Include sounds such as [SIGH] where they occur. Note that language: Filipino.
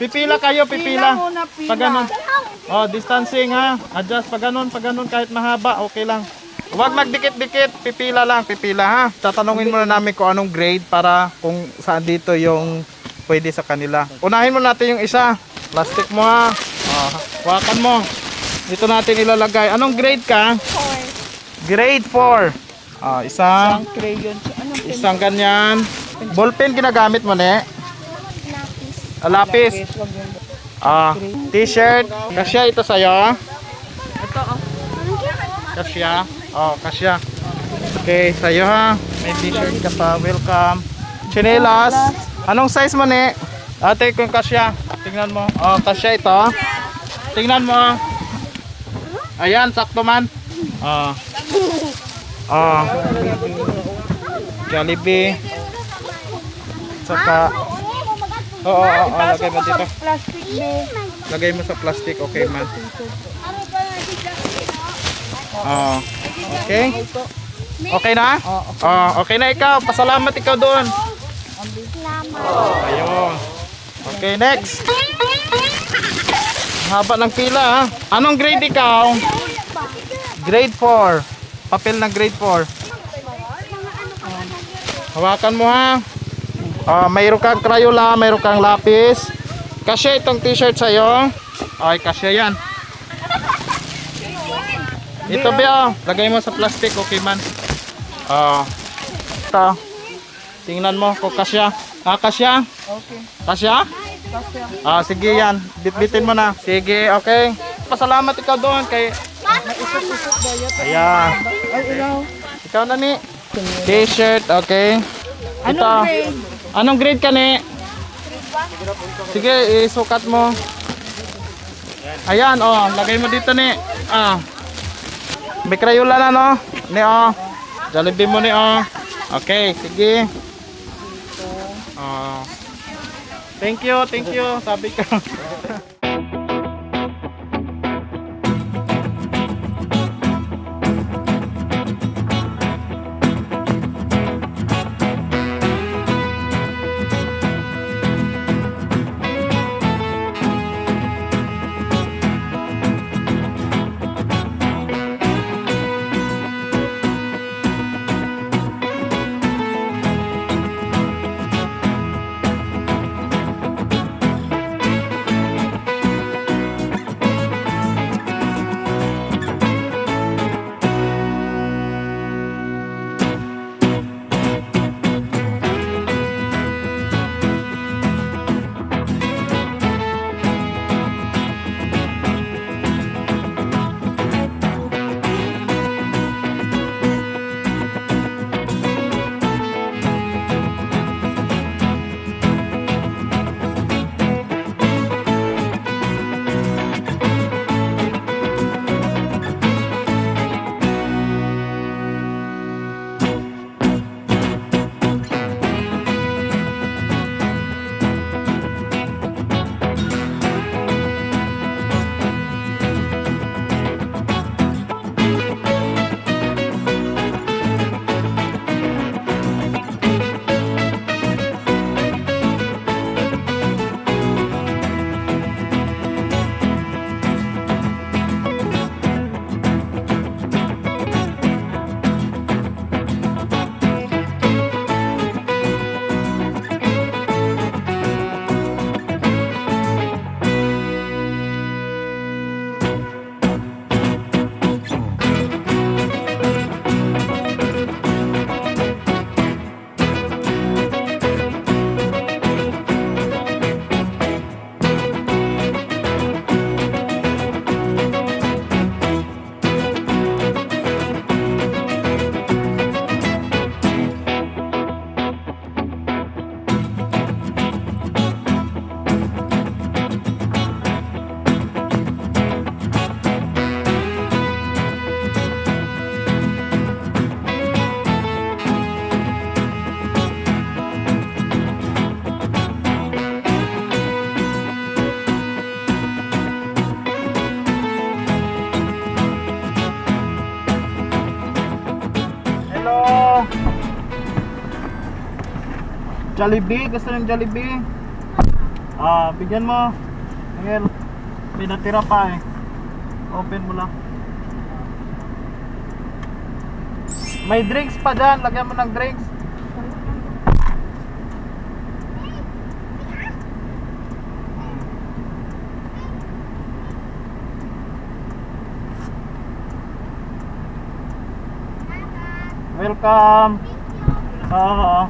Pipila kayo, pipila. muna, pila. Pag ganun. Oh, distancing ha. Adjust pag ganun, pag ganun kahit mahaba, okay lang. Huwag magdikit-dikit, pipila lang, pipila ha. Tatanungin muna namin kung anong grade para kung saan dito yung pwede sa kanila. Unahin mo natin yung isa. Plastic mo ha. Oh, hawakan mo. Dito natin ilalagay. Anong grade ka? Grade 4. Ah, isang, Ang crayon. Isang ganyan. Ballpen ginagamit mo, ne? Ah, lapis. Ah, t-shirt. Kasya ito sa'yo. Ito oh. Kasya. Oh, kasya. Okay, sa'yo ha. May t-shirt ka pa. Welcome. Chinelas. Anong size mo, ne? Ate, kung kasya. Tingnan mo. Oh, kasya ito. Tingnan mo. Ayan, sakto man. Oh. Oh. Jollibee. Saka, oo, oo, oo, lagay mo dito. Plastic be. Lagay mo sa plastic, okay man. Oh, okay? Okay na? Oh, okay na ikaw. Pasalamat ikaw doon. Ayun. Okay, next. Haba ng pila ha. Anong grade ikaw? Grade 4. Papel na grade 4. Hawakan mo ha. Ah, mayroon kang Crayola, mayroon kang lapis. Kasya itong t-shirt sa'yo. Ay, kasya yan. Ito ba, lagay mo sa plastic, okay man. Ah. ito. Tingnan mo kung kasya. Ah, kasya? Okay. Kasya? Kasya. Ah, sige yan. Bitbitin mo na. Sige, okay. Pasalamat ikaw doon kay... Ba? Ayan. Ay, ilaw. Ikaw na ni. T-shirt, okay. Anong Ito. grade? Anong grade ka ni? Sige, isukat mo. Ayan, oh, lagay mo dito ni. Ah. May Crayola na no? Ni oh. Jollibee mo ni oh. Okay, sige. Oh. Thank you, thank you. Sabi ko. [LAUGHS] Jollibee, gusto ng Jollibee? Ah, bigyan mo. Angel. May natira pa eh. Open mo lang. May drinks pa dyan. Lagyan mo ng drinks. Welcome. Oo.